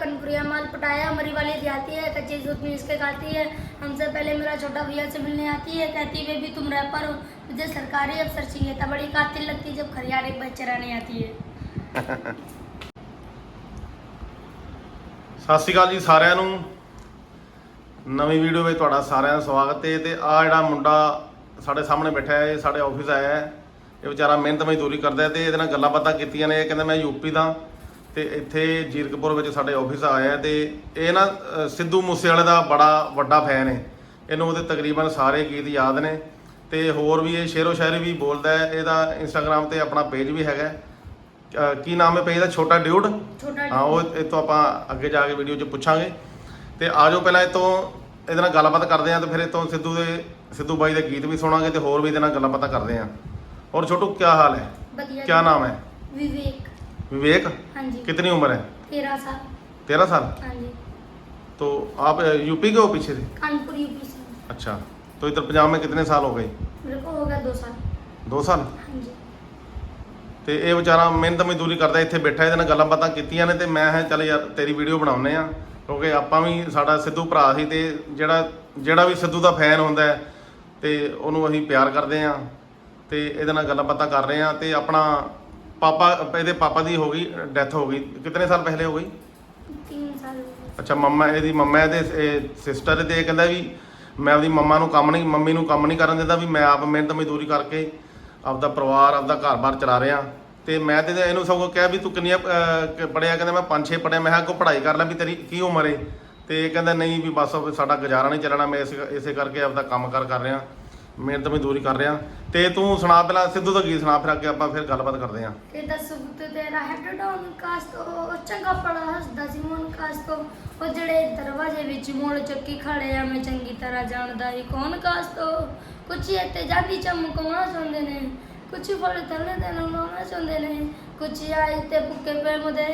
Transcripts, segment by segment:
कनपुरिया माल पटाया मरी वाली जाती है कच्ची दूध में इसके खाती है हमसे पहले मेरा छोटा भैया से मिलने आती है कहती है भी तुम रैपर हो मुझे सरकारी अफसर चाहिए था बड़ी कातिल लगती है जब खरियार एक बच्चे चराने आती है ਸਤਿ ਸ਼੍ਰੀ ਅਕਾਲ ਜੀ ਸਾਰਿਆਂ ਨੂੰ ਨਵੀਂ ਵੀਡੀਓ ਵਿੱਚ ਤੁਹਾਡਾ ਸਾਰਿਆਂ ਦਾ ਸਵਾਗਤ ਹੈ ਤੇ ਆ ਜਿਹੜਾ ਮੁੰਡਾ ਸਾਡੇ ਸਾਹਮਣੇ ਬੈਠਾ ਹੈ ਇਹ ਸਾਡੇ ਆਫਿਸ ਆਇਆ ਹੈ ਇਹ ਵਿਚਾਰਾ ਮਿਹਨਤ ਮਜ਼ਦੂਰੀ ਕਰਦਾ ਹੈ ਤੇ ਇਹਦੇ ਨਾਲ ਗੱਲਾਂ ਬਾਤਾਂ ਕੀਤੀਆਂ ਨੇ ਇਹ ਕਹਿੰਦਾ ਮੈਂ ਯੂਪੀ ਦਾ ਤੇ ਇੱਥੇ ਜੀਰਕਪੁਰ ਵਿੱਚ ਸਾਡੇ ਆਫਿਸ ਆਇਆ ਤੇ ਇਹ ਨਾ ਅ, ਸਿੱਧੂ ਮੂਸੇਵਾਲੇ ਦਾ ਬੜਾ ਵੱਡਾ ਫੈਨ ਹੈ। ਇਹਨੂੰ ਉਹਦੇ ਤਕਰੀਬਨ ਸਾਰੇ ਗੀਤ ਯਾਦ ਨੇ ਤੇ ਹੋਰ ਵੀ ਇਹ ਸ਼ੇਰੋ ਸ਼ਾਇਰੀ ਵੀ ਬੋਲਦਾ ਹੈ। ਇਹਦਾ ਇੰਸਟਾਗ੍ਰam ਤੇ ਆਪਣਾ ਪੇਜ ਵੀ ਹੈਗਾ ਕੀ ਨਾਮ ਹੈ ਪੇਜ ਦਾ ਛੋਟਾ ਡਿਊਡ? ਹਾਂ ਉਹ ਇਹ ਤੋਂ ਆਪਾਂ ਅੱਗੇ ਜਾ ਕੇ ਵੀਡੀਓ 'ਚ ਪੁੱਛਾਂਗੇ। ਤੇ ਆਜੋ ਪਹਿਲਾਂ ਇਹ ਤੋਂ ਇਹਦੇ ਨਾਲ ਗੱਲਬਾਤ ਕਰਦੇ ਆਂ ਤੇ ਫਿਰ ਇਹ ਤੋਂ ਸਿੱਧੂ ਦੇ ਸਿੱਧੂ ਬਾਈ ਦੇ ਗੀਤ ਵੀ ਸੁਣਾਂਗੇ ਤੇ ਹੋਰ ਵੀ ਇਹਦੇ ਨਾਲ ਗੱਲਬਾਤ ਕਰਦੇ ਆਂ ਔਰ ਛੋਟੂ ਕੀ ਹਾਲ ਹੈ? ਵਧੀਆ ਕੀ ਨਾਮ ਹੈ? ਵਿਵੇਕ। विवेक हाँ जी कितनी उम्र है तेरह साल तेरह साल हाँ जी तो आप अ, यूपी के हो पीछे से कानपुर यूपी से अच्छा तो इधर पंजाब में कितने साल हो गए मेरे को हो गया दो साल दो साल हाँ जी ਤੇ ਇਹ ਵਿਚਾਰਾ ਮਿਹਨਤ ਮਜ਼ਦੂਰੀ ਕਰਦਾ ਇੱਥੇ ਬੈਠਾ ਇਹਦੇ ਨਾਲ ਗੱਲਾਂ ਬਾਤਾਂ ਕੀਤੀਆਂ ਨੇ ਤੇ ਮੈਂ ਕਿਹਾ ਚੱਲ ਯਾਰ ਤੇਰੀ ਵੀਡੀਓ ਬਣਾਉਨੇ ਆ ਕਿਉਂਕਿ ਆਪਾਂ ਵੀ ਸਾਡਾ ਸਿੱਧੂ ਭਰਾ ਸੀ ਤੇ ਜਿਹੜਾ ਜਿਹੜਾ ਵੀ ਸਿੱਧੂ ਦਾ ਫੈਨ ਹੁੰਦਾ ਹੈ ਤੇ ਉਹਨੂੰ ਅਸੀਂ ਪਿਆਰ ਕਰਦੇ ਆ ਤੇ ਇਹਦੇ ਨਾਲ ਗੱਲਾਂ ਬਾਤਾਂ ਕਰ ਰਹੇ ਆ ਤੇ ਆਪਣਾ ਪਾਪਾ ਇਹਦੇ ਪਾਪਾ ਦੀ ਹੋ ਗਈ ਡੈਥ ਹੋ ਗਈ ਕਿੰਨੇ ਸਾਲ ਪਹਿਲੇ ਹੋ ਗਈ तीन साल हो गए ਅੱਛਾ ਮੰਮਾ ਇਹਦੀ ਮੰਮਾ ਇਹਦੇ ਸਿਸਟਰ ਤੇ ਇਹ ਕਹਿੰਦਾ ਵੀ ਮੈਂ ਆਪਦੀ ਮੰਮਾ ਨੂੰ ਕੰਮ ਨਹੀਂ ਮੰਮੀ ਨੂੰ ਕੰਮ ਨਹੀਂ ਕਰਨ ਦਿੰਦਾ ਵੀ ਮੈਂ ਆਪ ਮਿਹਨਤ ਮਜ਼ਦੂਰੀ ਕਰਕੇ ਆਪਦਾ ਪਰਿਵਾਰ ਆਪਦਾ ਘਰ-ਬਾਰ ਚਲਾ ਰਿਹਾ ਤੇ ਮੈਂ ਤੇ ਇਹਨੂੰ ਸਗੋਂ ਕਿਹਾ ਵੀ ਤੂੰ ਕਿੰਨੀਆਂ ਪੜਿਆ ਕਹਿੰਦਾ ਮੈਂ 5-6 ਪੜਿਆ ਮੈਂ ਕਿਹਾ ਕੋ ਪੜ੍ਹਾਈ ਕਰ ਲੈ ਵੀ ਤੇਰੀ ਕੀ ਉਮਰ ਏ ਤੇ ਇਹ ਕਹਿੰਦਾ ਨਹੀਂ ਵੀ ਬਸ ਉਹ ਸਾਡਾ ਗੁਜ਼ਾਰਾ ਨਹੀਂ ਚੱਲਣਾ ਮੈਂ ਇਸ ਇਸੇ ਕਰਕੇ ਆਪਦਾ ਕੰਮ-ਕਾਰ ਕਰ ਰਿਹਾ ਮਿਹਨਤ ਮਜ਼ਦੂਰੀ ਕਰ ਰਿਹਾ। ਤੇ ਤੂੰ ਸੁਣਾ ਪਹਿਲਾਂ, ਸਿੱਧੂ ਦਾ ਗੀਤ ਸੁਣਾ, ਫਿਰ ਅੱਗੇ ਆਪਾਂ ਫਿਰ ਗੱਲਬਾਤ ਕਰਦੇ ਹਾਂ। ਤੇ ਦਸ ਤੇਰਾ ਹੈਡ ਡਾਊਨ ਕਾਸਟ ਉਹ ਚੰਗਾ ਪੜਾ ਹੱਸਦਾ ਸੀ ਮਨ ਕਾਸਟ ਉਹ ਜਿਹੜੇ ਦਰਵਾਜ਼ੇ ਵਿੱਚ ਮੋੜ ਚੱਕੀ ਖੜੇ ਆ, ਮੈਂ ਚੰਗੀ ਤਰ੍ਹਾਂ ਜਾਣਦਾ ਹੀ ਕੌਣ ਕਾਸਟ ਕੁਛ ਇੱਥੇ ਜਾਂਦੀ ਚਮਕਾਉਣਾ ਚਾਹੁੰਦੇ ਨੇ? ਕੁਛ ਫਲ ਥੱਲੇ ਦੇ ਲਾਉਣਾ ਚਾਹੁੰਦੇ ਨੇ? ਕੁਛ ਆਏ ਤੇ ਭੁੱਕੇ ਪੈ ਮੁਦੇ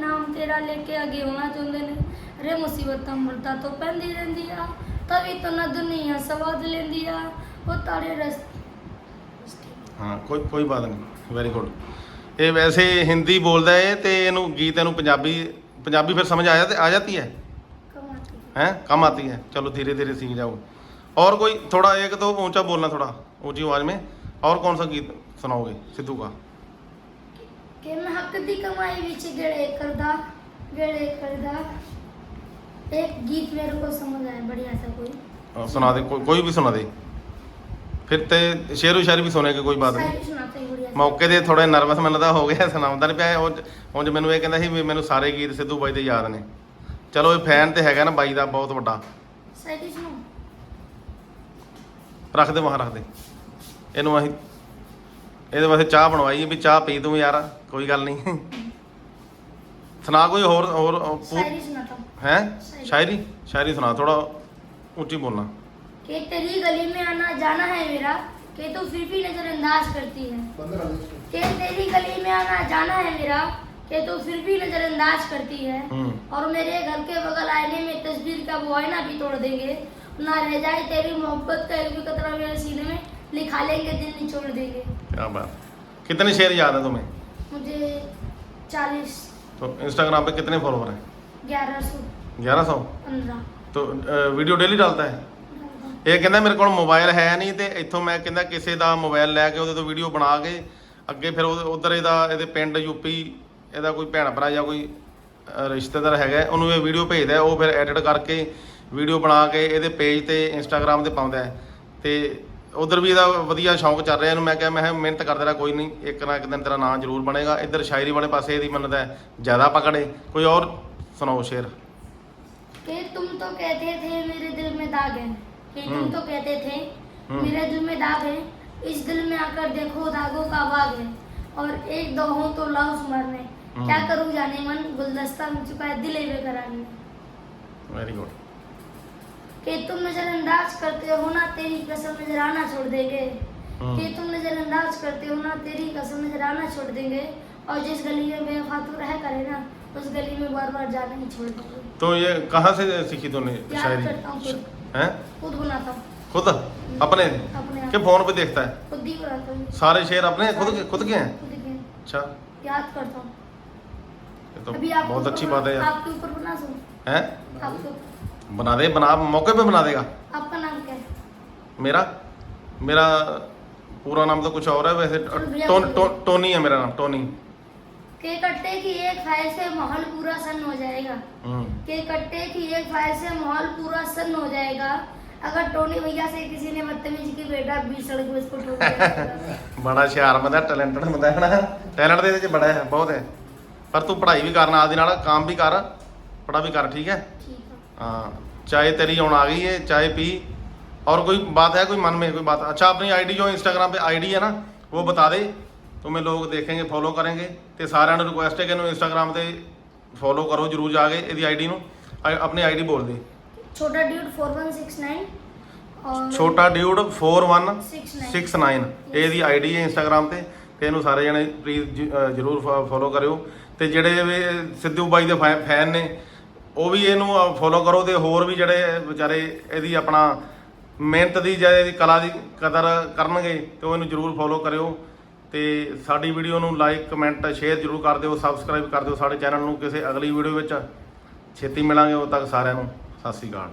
ਨਾਮ ਤੇਰਾ ਲੈ ਕੇ ਅੱਗੇ ਹੋਣਾ ਚਾਹੁੰਦੇ ਨੇ? ਰੇ ਮੁਸੀਬਤਾਂ ਮਰਦਾ ਤੋਂ ਪੈਂਦੀ ਰਹਿੰਦੀ ਆ, ਤਵੀ ਤੋਂ ਨਾ ਦੁਨੀਆ ਸਵਾਦ ਲੈਂਦੀ ਆ। ਉਹ ਤਾਰੇ ਰਸਤੇ ਹਾਂ ਕੋਈ ਕੋਈ ਬਾਤ ਨਹੀਂ ਵੈਰੀ ਗੁੱਡ ਇਹ ਵੈਸੇ ਹਿੰਦੀ ਬੋਲਦਾ ਹੈ ਤੇ ਇਹਨੂੰ ਗੀਤ ਇਹਨੂੰ ਪੰਜਾਬੀ ਪੰਜਾਬੀ ਫਿਰ समझ आया आ जाती है ਕਮਾਤੀ हैं कम आती है चलो धीरे धीरे सीख जाओ और कोई थोड़ा एक तो ऊंचा बोलना थोड़ा ऊंची आवाज में और कौन सा गीत सुनाओगे सिद्धू का ਕਿ ਮੈਂ ਹੱਕ ਦੀ ਕਮਾਈ ਵਿੱਚ ਗੇੜੇ ਕਰਦਾ ਗੇੜੇ ਕਰਦਾ एक गीत मेरे को समझ आया बढ़िया सा कोई अ, सुना दे को, कोई भी सुना दे फिर ते शेरो शायरी भी सुनेगा कोई बात नहीं शायरी सुनाते हैं बढ़िया सा। ਮੌਕੇ ਤੇ ਥੋੜਾ ਨਰਵਸ ਮੈਨੂੰ ਤਾਂ ਹੋ ਗਿਆ ਸੁਣਾਉਂਦਾ ਨਹੀਂ ਪਿਆ ਉਂਝ ਉਂਝ ਮੈਨੂੰ ਇਹ ਕਹਿੰਦਾ ਸੀ ਵੀ ਮੈਨੂੰ ਸਾਰੇ ਗੀਤ ਸਿੱਧੂ ਬਾਈ ਦੇ ਯਾਦ ਨੇ ਚਲੋ ਇਹ ਫੈਨ ਤੇ ਹੈਗਾ ਨਾ ਬਾਈ ਦਾ ਬਹੁਤ ਵੱਡਾ शायरी सुनो ਰੱਖ ਦੇ ਮਹਾਂ ਰੱਖ ਦੇ ਇਹਨੂੰ ਅਸੀਂ ਇਹਦੇ ਵਾਸਤੇ ਚਾਹ ਬਣਵਾਈ ਵੀ ਚਾਹ ਪੀ ਤੂੰ ਯਾਰ ਕੋਈ ਗੱਲ ਨਹੀਂ ਸੁਣਾ ਕੋਈ ਹੋਰ ਹੋਰ शायरी सुनाता हूँ ਹੈ शायरी। ਸ਼ਾਇਰੀ ਸ਼ਾਇਰੀ ਸੁਣਾ ਥੋੜਾ ਉੱਚੀ ਬੋਲਣਾ कि तेरी गली में आना जाना है मेरा कि तू फिर भी नजरअंदाज करती है। कि। तेरी गली में आना जाना है मेरा कि तू फिर भी नजरअंदाज करती है। और मेरे घर के बगल आईने में तस्वीर का वो आईना भी तोड़ देंगे। ना रह जाए तेरी मोहब्बत का एक भी कतरा मेरे सीने में लिखा लेंगे दिल निचोड़ देंगे। क्या बात। कितने शेर याद है तुम्हें? मुझे चालीस। तो इंस्टाग्राम पे कितने फॉलोवर हैं? ग्यारह सौ। ग्यारह सौ? पंद्रह। तो वीडियो डेली डालता है? ਇਹ ਕਹਿੰਦਾ ਮੇਰੇ ਕੋਲ ਮੋਬਾਈਲ ਹੈ ਨਹੀਂ ਤੇ ਇੱਥੋਂ ਮੈਂ ਕਹਿੰਦਾ ਕਿਸੇ ਦਾ ਮੋਬਾਈਲ ਲੈ ਕੇ ਉਹਦੇ ਤੋਂ ਵੀਡੀਓ ਬਣਾ ਕੇ ਅੱਗੇ ਫਿਰ ਉਧਰ ਇਹਦਾ ਇਹਦੇ ਪਿੰਡ ਯੂਪੀ ਇਹਦਾ ਕੋਈ ਭੈਣ ਭਰਾ ਜਾਂ ਕੋਈ ਰਿਸ਼ਤੇਦਾਰ ਹੈਗਾ, ਉਹਨੂੰ ਇਹ ਵੀਡੀਓ ਭੇਜਦਾ, ਉਹ ਫਿਰ ਐਡਿਟ ਕਰਕੇ ਵੀਡੀਓ ਬਣਾ ਕੇ ਇਹਦੇ ਪੇਜ ਤੇ ਇੰਸਟਾਗ੍ਰam ਤੇ ਪਾਉਂਦਾ ਤੇ ਉਧਰ ਵੀ ਇਹਦਾ ਵਧੀਆ ਸ਼ੌਂਕ ਚੱਲ ਰਿਹਾ, ਇਹਨੂੰ ਮੈਂ ਕਿਹਾ, ਮੈਂ ਮਿਹਨਤ ਕਰਦਾ ਰਹਾ ਕੋਈ ਨਹੀਂ, ਇੱਕ ਨਾ ਇੱਕ ਦਿਨ ਤੇਰਾ ਨਾਮ ਜ਼ਰੂਰ ਬਣੇਗਾ। ਇੱਧਰ ਸ਼ਾਇਰੀ ਵਾਲੇ ਪਾਸੇ ਇਹਦੀ ਮੰਨਦਾ ਜ਼ਿਆਦਾ ਪਕੜੇ। ਕੋਈ ਔਰ ਸੁਣਾਓ ਸ਼ੇਰ। ਕਿ ਤੁਮ ਤੋ ਕਹਤੇ ਥੇ, ਮੇਰੇ ਦਿਲ ਮੇ ਦਾਗ ਹੈ। फिर हम्म। तो कहते थे हम्म। मेरे दिल में दाग है इस दिल में आकर देखो दागों का बाग है और एक दो हो तो लाओ मरने। हम्म। क्या करूँ जाने मन गुलदस्ता मिल चुका है दिल बेकरानी वेरी गुड कि तुम नजरअंदाज करते हो ना तेरी कसम नज़र आना छोड़ देंगे। कि तुम नजरअंदाज करते हो ना तेरी कसम नज़र आना छोड़ देंगे। और जिस गली में बेवफा तू रह करे ना उस गली में बार बार जाना ही छोड़ देंगे। तो ये कहाँ से सीखी तूने शायरी? हूँ? खुद बनाता हूँ खुद? अपने? अपने के फ़ोन पे देखता है? खुद ही बनाता हूँ। सारे शेर अपने खुद के खुद के हैं? खुद ही। अच्छा। याद करता हूँ। ये तो अभी बहुत अच्छी बात है यार। आपके ऊपर बना दूँ? हैं? आपके। बना दे बना मौके पे बना देगा। आपका नाम क्या है? मेरा? मेरा पूरा नाम तो कुछ और है वैसे। टो, टो, टोनी है मेरा नाम टोनी। के कट्टे की एक फाइल से माहौल पूरा सन हो जाएगा हम्म के कट्टे की एक फाइल से माहौल पूरा सन हो जाएगा अगर टोनी भैया से किसी ने बदतमीजी की बेटा बीच सड़क पे इसको ठोक दिया ਬੜਾ ਹੁਸ਼ਿਆਰ ਬੰਦਾ ਟੈਲੈਂਟਡ ਬੰਦਾ ਹੈ ਨਾ ਟੈਲੈਂਟ ਦੇ ਵਿੱਚ ਬੜਾ ਹੈ ਬਹੁਤ ਹੈ ਪਰ ਤੂੰ ਪੜ੍ਹਾਈ ਵੀ ਕਰ ਨਾਲ ਦੀ ਨਾਲ ਕੰਮ ਵੀ ਕਰ ਪੜਾ ਵੀ ਕਰ ਠੀਕ ਹੈ ठीक है हाँ चाय तेरी ऑन आ गई है चाय पी और कोई बात है कोई मन में कोई बात अच्छा अपनी आईडी जो इंस्टाग्राम पे आईडी है ना वो बता दे तुम्हें लोग देखेंगे फॉलो करेंगे ਤੇ ਸਾਰਿਆਂ ਨੂੰ ਰਿਕੁਐਸਟ ਹੈ ਕਿ ਇਹਨੂੰ ਇੰਸਟਾਗ੍ਰਾਮ ਤੇ ਫੋਲੋ ਕਰੋ ਜਰੂਰ ਜਾ ਕੇ ਇਹਦੀ ਆਈਡੀ ਨੂੰ ਆ- ਆਪਣੀ ਆਈਡੀ ਬੋਲ ਦੇ छोटा dude four one six nine और ਛੋਟਾ ਡਿਊਡ 4169 सिक्स नाइन ਇਹਦੀ ਆਈਡੀ ਹੈ ਇੰਸਟਾਗ੍ਰਾਮ ਤੇ ਤੇ ਇਹਨੂੰ ਸਾਰੇ ਜਣੇ ਪਲੀਜ਼ ਜਰੂਰ ਫੋਲੋ ਕਰਿਓ ਤੇ ਜਿਹੜੇ ਵੀ ਸਿੱਧੂ ਬਾਈ ਦੇ ਫੈਨ ਨੇ ਉਹ ਵੀ ਇਹਨੂੰ ਫੋਲੋ ਕਰੋ ਤੇ ਹੋਰ ਵੀ ਜਿਹੜੇ ਵਿਚਾਰੇ ਇਹਦੀ ਆਪਣਾ ਮਿਹਨਤ ਦੀ ਜਾਂ ਇਹਦੀ ਕਲਾ ਦੀ ਕਦਰ ਕਰਨਗੇ ਤੇ ਉਹ ਇਹਨੂੰ ਜਰੂਰ ਫੋਲੋ ਕਰਿਓ ਤੇ ਸਾਡੀ ਵੀਡੀਓ ਨੂੰ ਲਾਈਕ, ਕਮੈਂਟ, ਸ਼ੇਅਰ ਜਰੂਰ ਕਰ ਦਿਓ, ਸਬਸਕ੍ਰਾਈਬ ਕਰ ਦਿਓ ਸਾਡੇ ਚੈਨਲ ਨੂੰ ਕਿਸੇ ਅਗਲੀ ਵੀਡੀਓ ਵਿੱਚ। ਛੇਤੀ ਮਿਲਾਂਗੇ, ਉਦੋਂ ਤੱਕ ਸਾਰਿਆਂ ਨੂੰ ਸਤਿ ਸ਼੍ਰੀ ਅਕਾਲ।